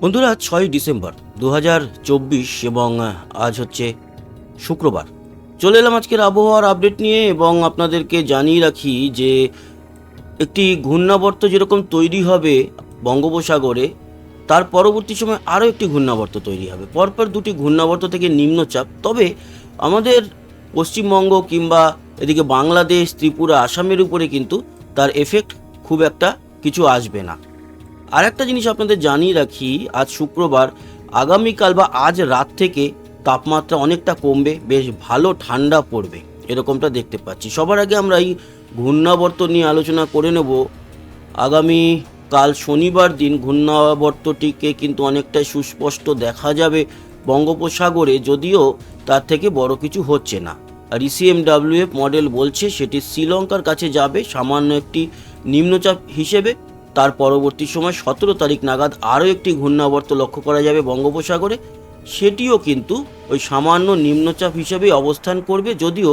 বন্ধুরা ছয় ডিসেম্বর দু এবং আজ হচ্ছে শুক্রবার। চলে এলাম আজকের আবহাওয়ার আপডেট নিয়ে এবং আপনাদেরকে জানিয়ে রাখি যে একটি ঘূর্ণাবর্ত যেরকম তৈরি হবে বঙ্গোপসাগরে, তার পরবর্তী সময় আরও একটি ঘূর্ণাবর্ত তৈরি হবে। পরপর দুটি ঘূর্ণাবর্ত থেকে নিম্নচাপ। তবে আমাদের পশ্চিমবঙ্গ কিংবা এদিকে বাংলাদেশ, ত্রিপুরা, আসামের উপরে কিন্তু তার এফেক্ট খুব একটা কিছু আসবে না। আর একটা জিনিস আপনাদের জানিয়ে রাখি, আজ শুক্রবার, আগামীকাল বা আজ রাত থেকে তাপমাত্রা অনেকটা কমবে, বেশ ভালো ঠান্ডা পড়বে, এরকমটা দেখতে পাচ্ছি। সবার আগে আমরা এই ঘূর্ণাবর্ত নিয়ে আলোচনা করে নেব। আগামী কাল শনিবার দিন ঘূর্ণাবর্তটিকে কিন্তু অনেকটাই সুস্পষ্ট দেখা যাবে বঙ্গোপসাগরে, যদিও তার থেকে বড় কিছু হচ্ছে না। আর E ইসিএমডাব্লিউএফ মডেল বলছে, সেটি শ্রীলঙ্কার কাছে যাবে, সামান্য একটি নিম্নচাপ হিসেবে। তার পরবর্তী সময় সতেরো তারিখ নাগাদ আরও একটি ঘূর্ণাবর্ত লক্ষ্য করা যাবে বঙ্গোপসাগরে। সেটিও কিন্তু ওই সামান্য নিম্নচাপ হিসেবেই অবস্থান করবে যদিও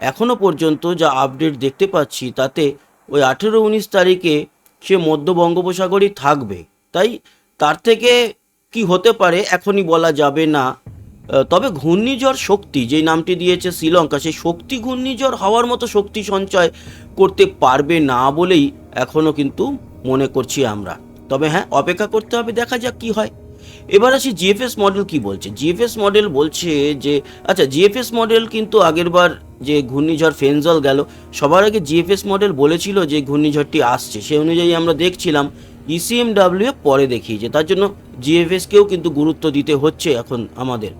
এখনও পর্যন্ত যা আপডেট দেখতে পাচ্ছি তাতে ওই আঠেরো উনিশ তারিখে সে মধ্য বঙ্গোপসাগরই থাকবে। তাই তার থেকে কি হতে পারে এখনই বলা যাবে না। তবে ঘূর্ণিঝড় শক্তি যেই নামটি দিয়েছে শ্রীলঙ্কা, সেই শক্তি ঘূর্ণিঝড় হওয়ার মতো শক্তি সঞ্চয় করতে পারবে না বলেই এখনও কিন্তু মনে করছি আমরা। তবে হ্যাঁ অপেক্ষা করতে হবে, দেখা যাক কি হয়। এবার আসি জিএফএস মডেল কি বলছে? জিএফএস মডেল বলছে যে আচ্ছা জিএফএস মডেল কিন্তু আগেরবার যে ঘূর্ণিঝড় ফেনজল গেল, সবার আগে জিএফএস মডেল বলেছিল যে ঘূর্ণিঝড়টি আসছে। সেই অনুযায়ী আমরা দেখছিলাম E ইসিএমডাব্লিউ পরে দেখিয়েছে। তার জন্য জিএফএসকেও কিন্তু গুরুত্ব দিতে হচ্ছে এখন আমাদের।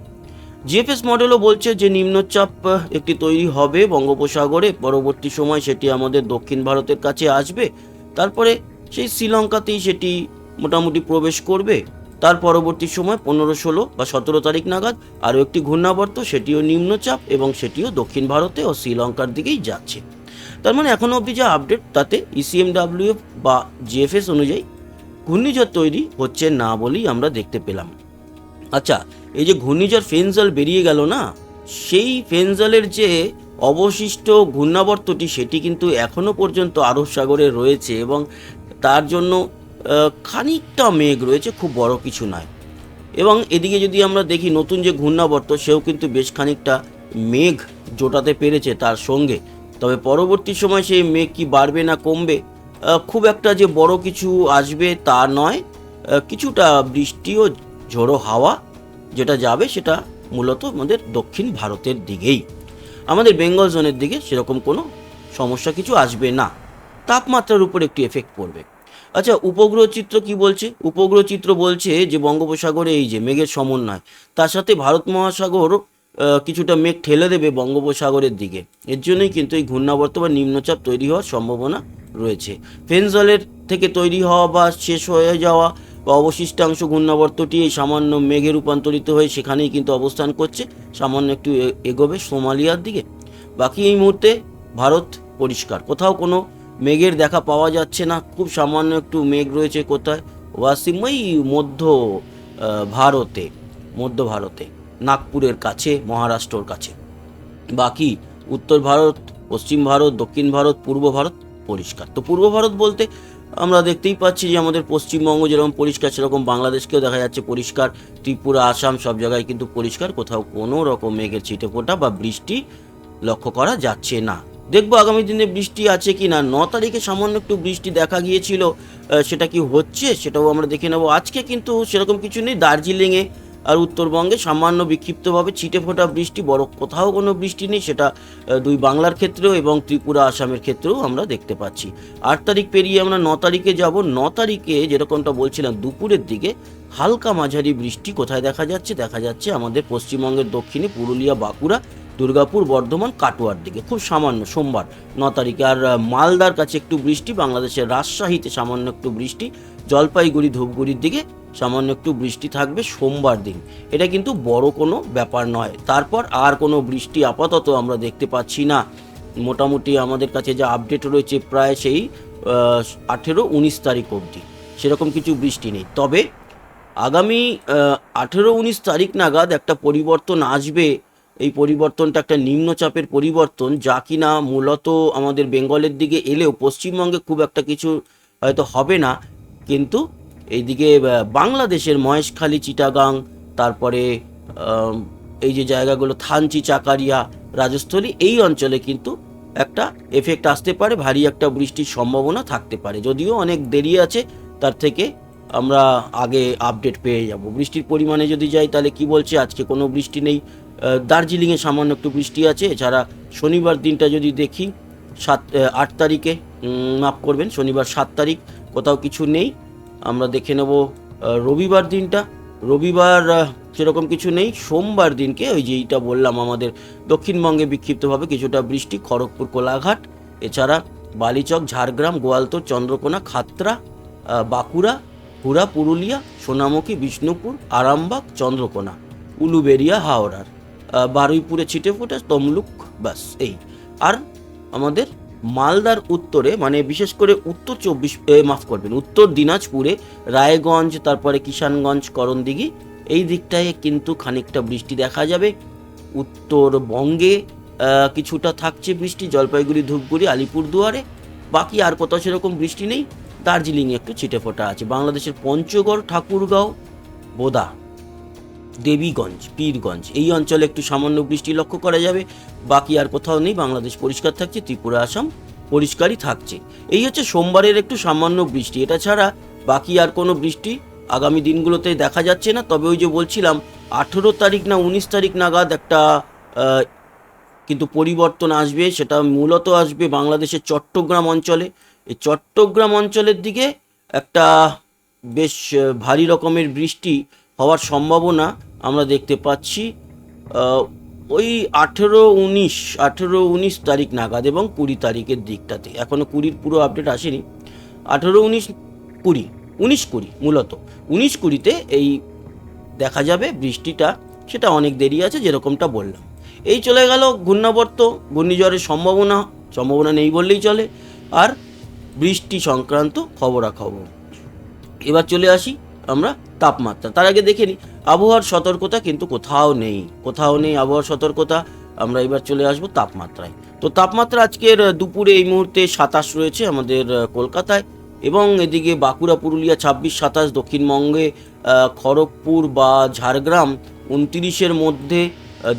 জিএফএস মডেলও বলছে যে নিম্নচাপ একটি তৈরি হবে বঙ্গোপসাগরে। পরবর্তী সময় সেটি আমাদের দক্ষিণ ভারতের কাছে আসবে। তারপরে সেই শ্রীলঙ্কাতেই সেটি মোটামুটি প্রবেশ করবে। তার পরবর্তী সময় পনেরো ষোলো বা সতেরো তারিখ নাগাদ আরও একটি ঘূর্ণাবর্ত, সেটিও নিম্নচাপ এবং সেটিও দক্ষিণ ভারতে ও শ্রীলঙ্কার দিকেই যাচ্ছে। তার মানে এখনও অবধি যা আপডেট তাতে ইসিএমডাব্লিউএফ বা জিএফএস অনুযায়ী ঘূর্ণিঝড় তৈরি হচ্ছে না বলেই আমরা দেখতে পেলাম। আচ্ছা এই যে ঘূর্ণিঝড় ফেনজল বেরিয়ে গেল না, সেই ফেনজলের যে অবশিষ্ট ঘূর্ণাবর্তটি, সেটি কিন্তু এখনও পর্যন্ত আরব সাগরে রয়েছে এবং তার জন্য খানিকটা মেঘ রয়েছে, খুব বড় কিছু নয়। এবং এদিকে যদি আমরা দেখি, নতুন যে ঘূর্ণাবর্ত, সেও কিন্তু বেশ খানিকটা মেঘ জোটাতে পেরেছে তার সঙ্গে। তবে পরবর্তী সময় সেই মেঘ কি বাড়বে না কমবে খুব একটা যে বড় কিছু আসবে তা নয়। কিছুটা বৃষ্টি ও ঝোড়ো হাওয়া যেটা যাবে, সেটা মূলত আমাদের দক্ষিণ ভারতের দিকেই। আমাদের বেঙ্গল জোনের দিকে সেরকম কোনো সমস্যা কিছু আসবে না। তাপমাত্রার উপর একটি এফেক্ট পড়বে। আচ্ছা উপগ্রহ চিত্র কি বলছে? উপগ্রহ চিত্র বলছে যে বঙ্গোপসাগরে এই যে মেঘের সমন্বয়, তার সাথে ভারত মহাসাগর কিছুটা মেঘ ঠেলে দেবে বঙ্গোপসাগরের দিকে। এর জন্যই কিন্তু এই ঘূর্ণাবর্ত বা নিম্নচাপ তৈরি হওয়ার সম্ভাবনা রয়েছে। ফেনজলের থেকে তৈরি হওয়া বা শেষ হয়ে যাওয়া বা অবশিষ্টাংশ ঘূর্ণাবর্তটি এই সামান্য মেঘে রূপান্তরিত হয়ে সেখানেই কিন্তু অবস্থান করছে। সামান্য একটু এগোবে সোমালিয়ার দিকে। বাকি এই মুহূর্তে ভারত পরিষ্কার। কোথাও কোনো মেঘের দেখা পাওয়া যাচ্ছে না। খুব সামান্য একটু মেঘ রয়েছে কোথায়? ওয়াসিম ওই মধ্য ভারতে মধ্য ভারতে, নাগপুরের কাছে, মহারাষ্ট্রর কাছে। বাকি উত্তর ভারত, পশ্চিম ভারত, দক্ষিণ ভারত, পূর্ব ভারত পরিষ্কার। তো পূর্ব ভারত বলতে আমরা দেখতেই পাচ্ছি যে আমাদের পশ্চিমবঙ্গ যেরকম পরিষ্কার, সেরকম বাংলাদেশকেও দেখা যাচ্ছে পরিষ্কার। ত্রিপুরা, আসাম সব জায়গায় কিন্তু পরিষ্কার। কোথাও কোনো রকম মেঘের ছিটে ফোটা বা বৃষ্টি লক্ষ্য করা যাচ্ছে না। দেখব আগামী দিনে বৃষ্টি আছে কি না ন তারিখে সামান্য একটু বৃষ্টি দেখা গিয়েছিল সেটা কি হচ্ছে সেটাও আমরা দেখে নেব। আজকে কিন্তু সেরকম কিছু নেই, দার্জিলিংয়ে আর উত্তরবঙ্গে সামান্য বিক্ষিপ্তভাবে ছিটে ফোটা বৃষ্টি, বড় কোথাও কোনো বৃষ্টি নেই, সেটা দুই বাংলার ক্ষেত্রেও এবং ত্রিপুরা, আসামের ক্ষেত্রেও আমরা দেখতে পাচ্ছি। আট তারিখ পেরিয়ে আমরা ন তারিখে যাব। ন তারিখে যেরকমটা বলছিলাম দুপুরের দিকে, হালকা মাঝারি বৃষ্টি কোথায় দেখা যাচ্ছে? দেখা যাচ্ছে আমাদের পশ্চিমবঙ্গের দক্ষিণে পুরুলিয়া, বাঁকুড়া, দুর্গাপুর, বর্ধমান, কাটোয়ার দিকে। খুব সামান্য সোমবার, ন তারিখে। আর মালদার কাছে একটু বৃষ্টি, বাংলাদেশের রাজশাহীতে সামান্য একটু বৃষ্টি। জলপাইগুড়ি ধূপগুড়ির দিকে, সামান্য একটু বৃষ্টি থাকবে সোমবার দিন। এটা কিন্তু বড় কোনো ব্যাপার নয়। তারপর আর কোনো বৃষ্টি আপাতত আমরা দেখতে পাচ্ছি না। মোটামুটি আমাদের কাছে যা আপডেট রয়েছে প্রায় সেই আঠেরো উনিশ তারিখ অবধি। সেরকম কিছু বৃষ্টি নেই। তবে আগামী আঠেরো উনিশ তারিখ নাগাদ একটা পরিবর্তন আসবে। এই পরিবর্তনটা একটা নিম্নচাপের পরিবর্তন যা কিনা মূলত আমাদের বেঙ্গলের দিকে এলেও পশ্চিমবঙ্গে খুব একটা কিছু হয়তো হবে না। কিন্তু এইদিকে বাংলাদেশের মহেশখালী, চিটাগাং, তারপরে এই যে জায়গাগুলো, থানচি, চাকারিয়া, রাজস্থলী, এই অঞ্চলে কিন্তু একটা এফেক্ট আসতে পারে, ভারী একটা বৃষ্টির সম্ভাবনা থাকতে পারে। যদিও অনেক দেরি আছে, তার থেকে আমরা আগে আপডেট পেয়ে যাব। বৃষ্টির পরিমাণে যদি যাই, তাহলে কি বলছে? আজকে কোনো বৃষ্টি নেই। দার্জিলিংয়ে সামান্য একটু বৃষ্টি আছে। এছাড়া শনিবার দিনটা যদি দেখি, সাত আট তারিখে মাফ করবেন, শনিবার সাত তারিখ। কোথাও কিছু নেই। আমরা দেখে নেব রবিবার দিনটা। রবিবার সেরকম কিছু নেই। সোমবার দিনকে ওই যে এইটা বললাম আমাদের দক্ষিণবঙ্গে বিক্ষিপ্তভাবে কিছুটা বৃষ্টি, খড়গপুর, কোলাঘাট, এছাড়া বালিচক, ঝাড়গ্রাম, গোয়ালতোর, চন্দ্রকোনা খাতরা বাঁকুড়া হুড়া পুরুলিয়া, সোনামুখী, বিষ্ণুপুর, আরামবাগ, চন্দ্রকোনা, উলুবেরিয়া, হাওড়ার। বারুইপুরে ছিটে ফোটা তমলুক, ব্যাস, এই। আর আমাদের মালদার উত্তরে মানে বিশেষ করে উত্তর চব্বিশ মাফ করবেন, উত্তর দিনাজপুরে, রায়গঞ্জ, তারপরে কিষানগঞ্জ, করণদিঘি, এই দিকটায় কিন্তু খানিকটা বৃষ্টি দেখা যাবে। উত্তরবঙ্গে কিছুটা থাকছে বৃষ্টি, জলপাইগুড়ি, ধূপগুড়ি, আলিপুরদুয়ারে, বাকি আর কোথাও সেরকম বৃষ্টি নেই। দার্জিলিংয়ে একটু ছিটেফোঁটা আছে। বাংলাদেশের পঞ্চগড়, ঠাকুরগাঁও, বোদা। দেবীগঞ্জ, পীরগঞ্জ। এই অঞ্চলে একটু সামান্য বৃষ্টি লক্ষ্য করা যাবে। বাকি আর কোথাও নেই। বাংলাদেশ পরিষ্কার থাকছে, ত্রিপুরা আসাম পরিষ্কারই থাকছে। এই হচ্ছে সোমবারের একটু সামান্য বৃষ্টি। এটা ছাড়া বাকি আর কোনো বৃষ্টি আগামী দিনগুলোতে দেখা যাচ্ছে না। তবে ওই যে বলছিলাম, আঠেরো তারিখ না উনিশ তারিখ নাগাদ একটা কিন্তু পরিবর্তন আসবে। সেটা মূলত আসবে বাংলাদেশের চট্টগ্রাম অঞ্চলে। এই চট্টগ্রাম অঞ্চলের দিকে একটা বেশ ভারী রকমের বৃষ্টি হওয়ার সম্ভাবনা আমরা দেখতে পাচ্ছি ওই আঠেরো উনিশ আঠেরো উনিশ তারিখ নাগাদ এবং কুড়ি তারিখের দিকটাতে। এখনও কুড়ির পুরো আপডেট আসেনি। আঠেরো উনিশ কুড়ি উনিশ কুড়ি মূলত। উনিশ কুড়িতে এই দেখা যাবে বৃষ্টিটা, সেটা অনেক দেরি আছে যেরকমটা বললাম। এই চলে গেল ঘূর্ণাবর্ত, ঘূর্ণিঝড়ের সম্ভাবনা সম্ভাবনা নেই বললেই চলে। আর বৃষ্টি সংক্রান্ত খবরাখবর। এবার চলে আসি আমরা তাপমাত্রা। তার আগে দেখে নিই আবহাওয়ার সতর্কতা কিন্তু কোথাও নেই। কোথাও নেই আবহাওয়ার সতর্কতা, আমরা এবার চলে আসব তাপমাত্রায়। তো তাপমাত্রা আজকের দুপুরে এই মুহূর্তে সাতাশ রয়েছে আমাদের কলকাতায় এবং এদিকে বাঁকুড়া, পুরুলিয়া ছাব্বিশ, সাতাশ, দক্ষিণবঙ্গে খড়গপুর বা ঝাড়গ্রাম উনতিরিশের মধ্যে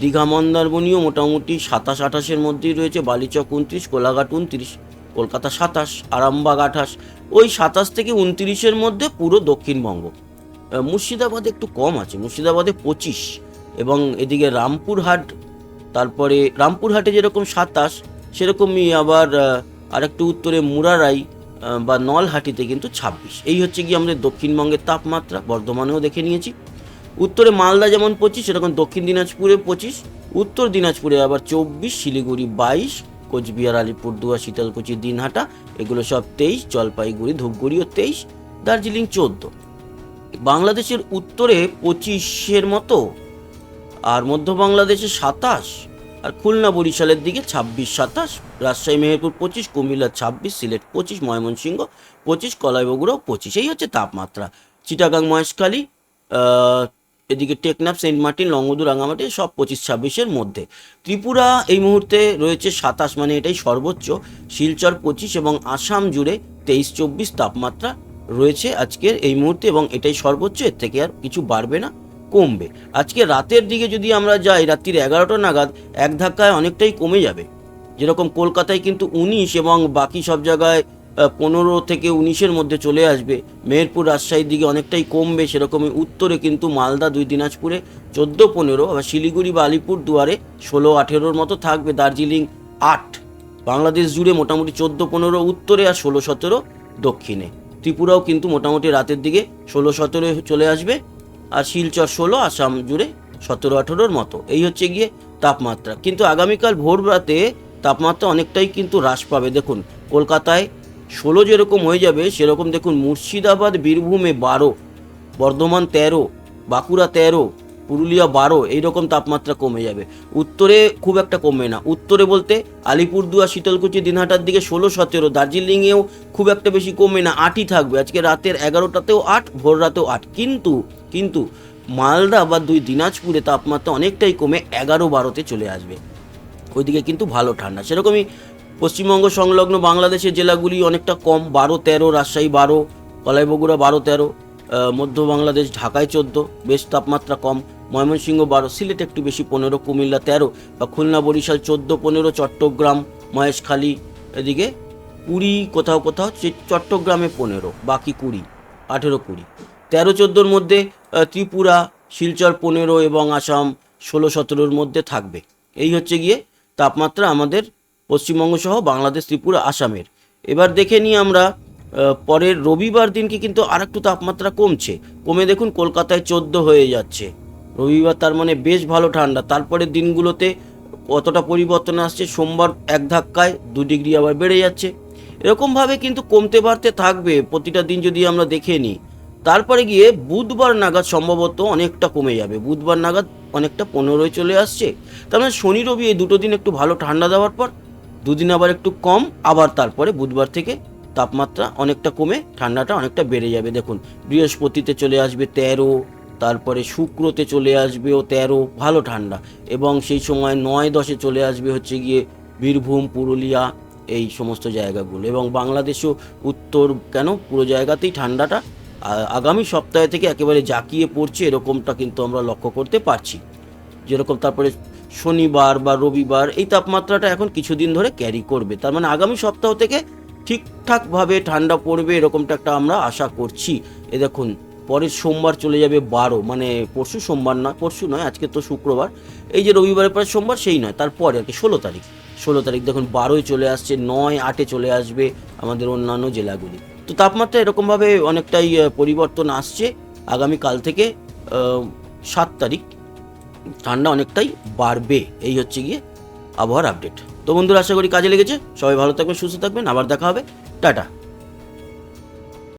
দীঘা, মন্দারমণিও মোটামুটি সাতাশ, আঠাশের মধ্যেই রয়েছে, বালিচক উনত্রিশ, কোলাঘাট উনত্রিশ। কলকাতা সাতাশ, আরামবাগ আঠাশ, ওই সাতাশ থেকে উনত্রিশের মধ্যে পুরো দক্ষিণবঙ্গ। মুর্শিদাবাদে একটু কম আছে, মুর্শিদাবাদে পঁচিশ এবং এদিকে রামপুরহাট, তারপরে রামপুরহাটে যেরকম সাতাশ, সেরকমই আবার আরেকটু উত্তরে মুরারাই বা নলহাটিতে কিন্তু ছাব্বিশ। এই হচ্ছে কি আমাদের দক্ষিণবঙ্গের তাপমাত্রা, বর্ধমানেও দেখে নিয়েছি। উত্তরে মালদা যেমন পঁচিশ, সেরকম দক্ষিণ দিনাজপুরে পঁচিশ, উত্তর দিনাজপুরে আবার চব্বিশ, শিলিগুড়ি বাইশ কোচবিহার, আলিপুরদুয়ার, শীতলকুচি, দিনহাটা, এগুলো সব তেইশ, জলপাইগুড়ি, ধূপগুড়িও তেইশ, দার্জিলিং চোদ্দ। বাংলাদেশের উত্তরে পঁচিশের মতো, আর মধ্য বাংলাদেশে সাতাশ, আর খুলনা বরিশালের দিকে ছাব্বিশ, সাতাশ, রাজশাহী, মেহেরপুর পঁচিশ, কুমিল্লা ছাব্বিশ, সিলেট পঁচিশ, ময়মনসিংহ পঁচিশ কলাই বগুড়াও পঁচিশ, এই হচ্ছে তাপমাত্রা। চিটাগাং, মহেশখালী এদিকে টেকনাফ, সেন্ট মার্টিন, লংগদু রাঙামাটি সব পঁচিশ, ছাব্বিশের মধ্যে। ত্রিপুরা এই মুহূর্তে রয়েছে সাতাশ মানে এটাই সর্বোচ্চ। শিলচর পঁচিশ এবং আসাম জুড়ে তেইশ, চব্বিশ তাপমাত্রা রয়েছে আজকের এই মুহূর্তে এবং এটাই সর্বোচ্চ, এর থেকে আর কিছু বাড়বে না, কমবে। আজকে রাতের দিকে যদি আমরা যাই, রাত্রির এগারোটা নাগাদ, এক ধাক্কায় অনেকটাই কমে যাবে। যেরকম কলকাতায় কিন্তু উনিশ এবং বাকি সব জায়গায় পনেরো থেকে উনিশের মধ্যে চলে আসবে। মেহেরপুর রাজশাহীর দিকে অনেকটাই কমবে সেরকমই। উত্তরে কিন্তু মালদা দুই, দিনাজপুরে চোদ্দ, পনেরো, আবার শিলিগুড়ি বা আলিপুর দুয়ারে ষোলো, আঠেরোর মতো থাকবে। দার্জিলিং আট, বাংলাদেশ জুড়ে মোটামুটি চোদ্দ, পনেরো, উত্তরে আর ষোলো, সতেরো, দক্ষিণে। ত্রিপুরাও কিন্তু মোটামুটি রাতের দিকে ষোলো, সতেরো চলে আসবে আর শিলচর ষোলো, আসাম জুড়ে সতেরো, আঠেরোর মতো। এই হচ্ছে গিয়ে তাপমাত্রা। কিন্তু আগামীকাল ভোর রাতে তাপমাত্রা অনেকটাই কিন্তু হ্রাস পাবে। দেখুন, কলকাতায় ষোলো যেরকম হয়ে যাবে, সেরকম দেখুন মুর্শিদাবাদ, বীরভূমে বারো, বর্ধমান তেরো, বাঁকুড়া তেরো, পুরুলিয়া বারো, এইরকম তাপমাত্রা কমে যাবে। উত্তরে খুব একটা কমবে না। উত্তরে বলতে আলিপুরদুয়ার, শীতলকুচি, দিনহাটার দিকে ষোলো, সতেরো, দার্জিলিংয়েও খুব একটা বেশি কমবে না, আটই থাকবে। আজকে রাতের এগারোটাতেও আট, ভোর রাতেও আট। কিন্তু কিন্তু মালদা বা দুই দিনাজপুরে তাপমাত্রা অনেকটাই কমে এগারো, বারোতে চলে আসবে। ওইদিকে কিন্তু ভালো ঠান্ডা। সেরকমই পশ্চিমবঙ্গ সংলগ্ন বাংলাদেশের জেলাগুলি অনেকটা কম, বারো, তেরো, রাজশাহী বারো কলাই বগুড়া বারো, তেরো মধ্য বাংলাদেশ, ঢাকায় চোদ্দ, বেশ তাপমাত্রা কম, ময়মনসিংহ বারো, সিলেট একটু বেশি পনেরো, কুমিল্লা তেরো, বা খুলনা, বরিশাল চোদ্দ, পনেরো, চট্টগ্রাম, মহেশখালী, এদিকে কুড়ি কোথাও কোথাও চট্টগ্রামে পনেরো, বাকি কুড়ি, আঠেরো, কুড়ি। তেরো, চোদ্দোর মধ্যে ত্রিপুরা, শিলচর পনেরো এবং আসাম ষোলো, সতেরোর মধ্যে থাকবে। এই হচ্ছে গিয়ে তাপমাত্রা আমাদের পশ্চিমবঙ্গ সহ বাংলাদেশ, ত্রিপুরা, আসামের। এবার দেখে নিই আমরা পরের রবিবার দিনকে কিন্তু আর একটু তাপমাত্রা কমছে। কমে দেখুন কলকাতায় চোদ্দ হয়ে যাচ্ছে। রবিবার তার মানে বেশ ভালো ঠান্ডা। তারপরের দিনগুলোতে কতটা পরিবর্তন আসছে, সোমবার এক ধাক্কায় দু ডিগ্রি আবার বেড়ে যাচ্ছে। এরকমভাবে কিন্তু কমতে বাড়তে থাকবে প্রতিটা দিন যদি আমরা দেখে নিই। তারপরে গিয়ে বুধবার নাগাদ সম্ভবত অনেকটা কমে যাবে। বুধবার নাগাদ অনেকটা পনেরোয় চলে আসছে। তার মানে শনি, রবি এই দুটো দিন একটু ভালো ঠান্ডা দেওয়ার পর দুদিন আবার একটু কম, আবার তারপরে বুধবার থেকে তাপমাত্রা অনেকটা কমে, ঠান্ডাটা অনেকটা বেড়ে যাবে। দেখুন, বৃহস্পতিতে চলে আসবে তেরো, তারপরে শুক্রতে চলে আসবে ও তেরো, ভালো ঠান্ডা। এবং সেই সময় নয় দশে চলে আসবে হচ্ছে গিয়ে বীরভূম, পুরুলিয়া, এই সমস্ত জায়গাগুলো। এবং বাংলাদেশও উত্তর কেন, পুরো জায়গাতেই ঠান্ডাটা আগামী সপ্তাহে থেকে একেবারে জাঁকিয়ে পড়ছে, এরকমটা কিন্তু আমরা লক্ষ্য করতে পারছি। যেরকম তারপরে শনিবার বা রবিবার এই তাপমাত্রাটা এখন কিছুদিন ধরে ক্যারি করবে। তার মানে আগামী সপ্তাহ থেকে ঠিকঠাকভাবে ঠান্ডা পড়বে এরকমটা একটা আমরা আশা করছি। এ দেখুন, পরের সোমবার চলে যাবে বারো মানে পরশু সোমবার না পরশু নয়, আজকে তো শুক্রবার। এই যে রবিবারের পরে সোমবার, সেই নয়, তারপরে আর কি, ষোলো তারিখ। ষোলো তারিখ দেখুন, বারোয় চলে আসছে, নয়, আটে চলে আসবে আমাদের অন্যান্য জেলাগুলি। তো তাপমাত্রা এরকমভাবে অনেকটাই পরিবর্তন আসছে। আগামীকাল থেকে সাত তারিখ ঠান্ডা অনেকটাই বাড়বে। এই হচ্ছে গিয়ে আবহাওয়ার আপডেট তো বন্ধুরা, আশা করি কাজে লেগেছে। সবাই ভালো থাকবেন, সুস্থ থাকবেন। আবার দেখা হবে। টাটা।